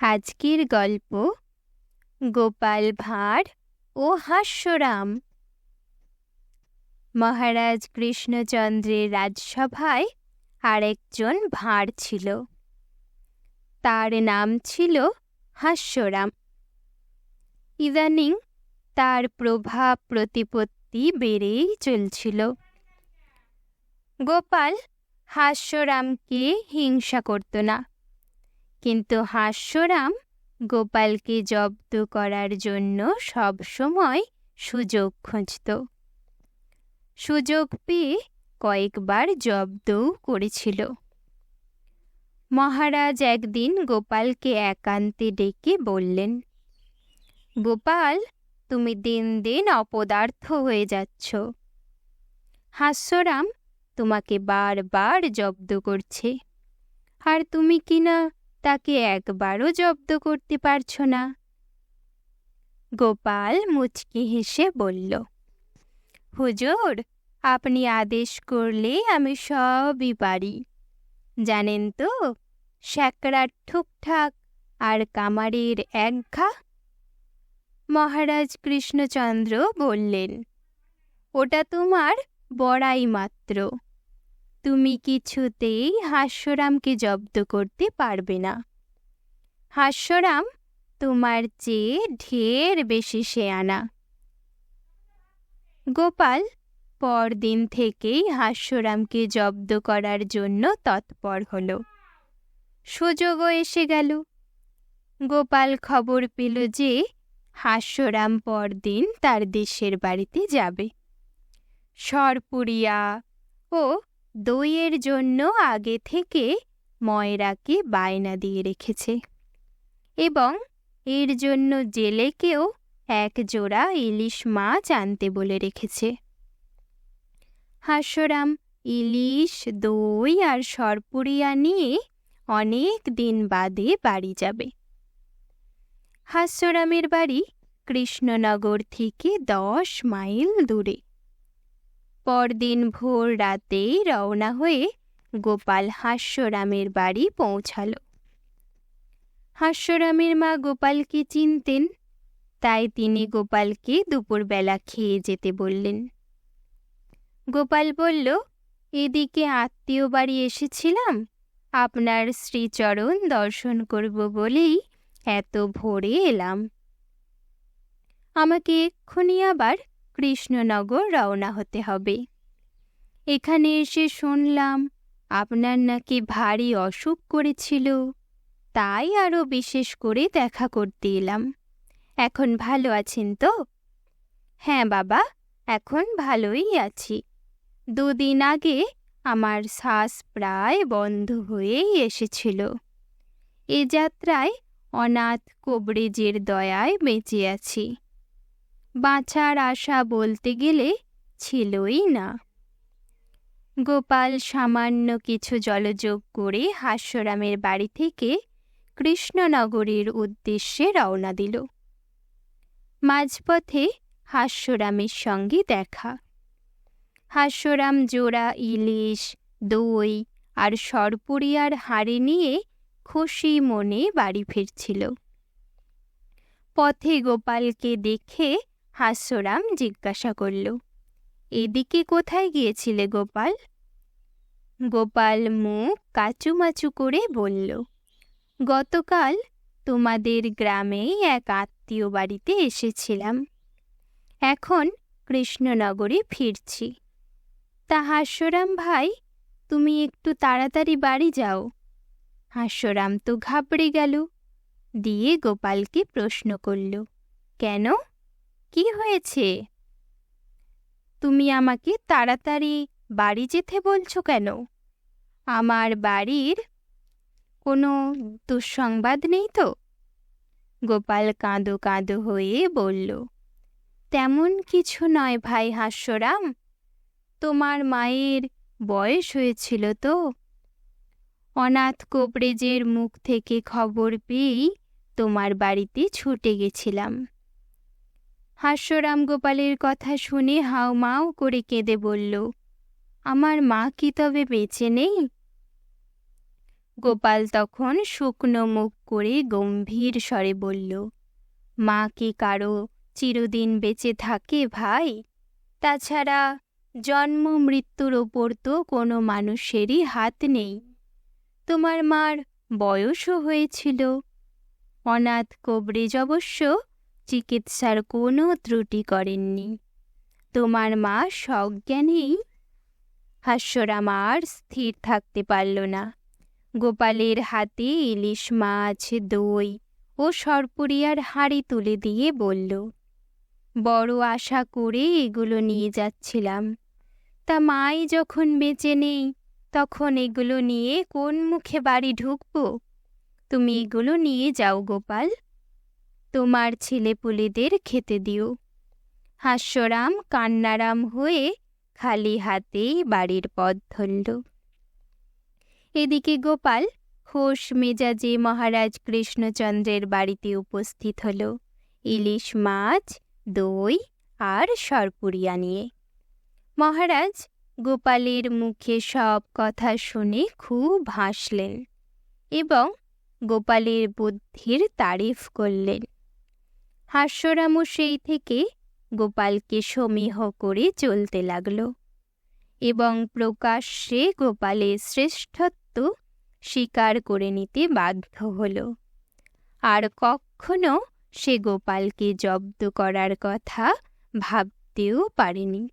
আজকের গল্প গোপাল ভাঁড় ও হাস্যরাম। মহারাজ কৃষ্ণচন্দ্রের রাজসভায় আরেকজন ভাঁড় ছিল। তার নাম ছিল হাস্যরাম। ইদানিং তার প্রভাব প্রতিপত্তি বেড়েই চলছিল। গোপাল হাস্যরামকে হিংসা করত না। কিন্তু হাস্যরাম গোপালকে জব্দ করার জন্য সব সময় সুযোগ খুঁজত। সুযোগ পেয়ে কয়েকবার জব্দও করেছিল। মহারাজ একদিন গোপালকে একান্তে ডেকে বললেন, গোপাল, তুমি দিন দিন অপদার্থ হয়ে যাচ্ছ। হাস্যরাম তোমাকে বারবার জব্দ করছে। আর তুমি কিনা তাকে একবারও জব্দ করতে পারছ না। গোপাল মুচকি হেসে বলল, হুজুর, আপনি আদেশ করলে আমি সবই পারি। জানেন তো শ্যাকড়ার ঠুকঠাক আর কামারের এক ঘা? মহারাজ কৃষ্ণচন্দ্র বললেন, ওটা তোমার বড়াই মাত্র। তুমি কিছুতেই হাস্যরামকে জব্দ করতে পারবে না। হাস্যরাম তোমার চেয়ে ঢের বেশি শেয়ানা গোপাল পরদিন থেকেই হাস্যরামকে জব্দ করার জন্য তৎপর হল। সুযোগও এসে গেল। গোপাল খবর পেল যে হাস্যরাম পরদিন তার দেশের বাড়িতে যাবে। সরপুরিয়া ও দইয়ের জন্য আগে থেকে ময়রাকে বায়না দিয়ে রেখেছে এবং এর জন্য জেলেকেও এক জোড়া ইলিশ মাছ আনতে বলে রেখেছে। হাস্যরাম ইলিশ, দই আর সরপুরিয়া নিয়ে অনেক দিন বাদে বাড়ি যাবে। হাস্যরামের বাড়ি কৃষ্ণনগর থেকে দশ মাইল দূরে। পরদিন ভোর রাতেই রওনা হয়ে গোপাল হাস্যরামের বাড়ি পৌঁছাল। হাস্যরামের মা গোপালকে চিনতেন, তাই তিনি গোপালকে দুপুরবেলা খেয়ে যেতে বললেন। গোপাল বলল, এদিকে আত্মীয় বাড়ি এসেছিলাম, আপনার শ্রীচরণ দর্শন করব বলেই এত ভোরে এলাম। আমাকে এক্ষুনি আবার কৃষ্ণনগর রওনা হতে হবে। এখানে এসে শুনলাম, আপনার নাকি ভারী অসুখ করেছিল। তাই আরও বিশেষ করে দেখা করতে এলাম। এখন ভালো আছেন তো? হ্যাঁ বাবা, এখন ভালোই আছি। দুদিন আগে আমার শ্বাস প্রায় বন্ধ হয়েই এসেছিল। এ যাত্রায় অনাথ কোবরেজের দয়ায় বেঁচে আছি। বাঁচার আশা বলতে গেলে ছিলই না। গোপাল সামান্য কিছু জলযোগ করে হাস্যরামের বাড়ি থেকে কৃষ্ণনগরের উদ্দেশ্যে রওনা দিল। মাঝপথে হাস্যরামের সঙ্গে দেখা। হাস্যরাম জোড়া, ইলিশ, দই আর সরপুরিয়ার হাড়ি নিয়ে খুশি মনে বাড়ি ফিরছিল। পথে গোপালকে দেখে হাস্যরাম জিজ্ঞাসা করল, এদিকে কোথায় গিয়েছিলে গোপাল? গোপাল মুখ কাচুমাচু করে বলল, গতকাল তোমাদের গ্রামেই এক আত্মীয় বাড়িতে এসেছিলাম। এখন কৃষ্ণনগরে ফিরছি। তা হাস্যরাম ভাই, তুমি একটু তাড়াতাড়ি বাড়ি যাও হাস্যরাম তো ঘাবড়ে গেল, দিয়ে গোপালকে প্রশ্ন করল, কেন? কি হয়েছে? তুমি আমাকে তাড়াতাড়ি বাড়ি যেতে বলছো কেন? আমার বাড়ির কোনো দুঃসংবাদ নেই তো? গোপাল কাঁদো কাঁদো হয়ে বলল, তেমন কিছু নয় ভাই হাস্যরাম। তোমার মায়ের বয়স হয়েছিল তো। অনাথ কোবরেজের মুখ থেকে খবর পেয়েই তোমার বাড়িতে ছুটে গেছিলাম। হাস্যরাম গোপালের কথা শুনে হাউমাউ করে কেঁদে বলল, আমার মা কি তবে বেঁচে নেই? গোপাল তখন শুকনো মুখ করে গম্ভীর স্বরে বলল, মা কি কারও চিরদিন বেঁচে থাকে ভাই? তাছাড়া জন্ম মৃত্যুর ওপর তো কোনো মানুষেরই হাত নেই। তোমার মার বয়সও হয়েছিল। অনাথ কবরেজ অবশ্য চিকিৎসার কোনো ত্রুটি করেননি। তোমার মা সজ্ঞানেই হাস্যরাম আর স্থির থাকতে পারল না। গোপালের হাতে ইলিশ মাছ, দই ও সরপুরিয়ার হাঁড়ি তুলে দিয়ে বলল, বড় আশা করে এগুলো নিয়ে যাচ্ছিলাম। তা মাই যখন বেঁচে নেই, তখন এগুলো নিয়ে কোন মুখে বাড়ি ঢুকবো? তুমি এগুলো নিয়ে যাও গোপাল। তোমার ছেলেপুলেদের খেতে দিও। হাস্যরাম কান্নারাম হয়ে খালি হাতেই বাড়ির পথ ধরল। এদিকে গোপাল হোস মেজাজে মহারাজ কৃষ্ণচন্দ্রের বাড়িতে উপস্থিত হল। ইলিশ মাছ, দই আর সরপুরিয়া নিয়ে। মহারাজ গোপালের মুখে সব কথা শুনে খুব হাসলেন এবং গোপালের বুদ্ধির তারিফ করলেন। হাস্যরামও সেই থেকে গোপালকে সমীহ করে চলতে লাগল এবং প্রকাশ্যে গোপালের শ্রেষ্ঠত্ব স্বীকার করে নিতে বাধ্য হল। আর কখনো সে গোপালকে জব্দ করার কথা ভাবতেও পারেনি।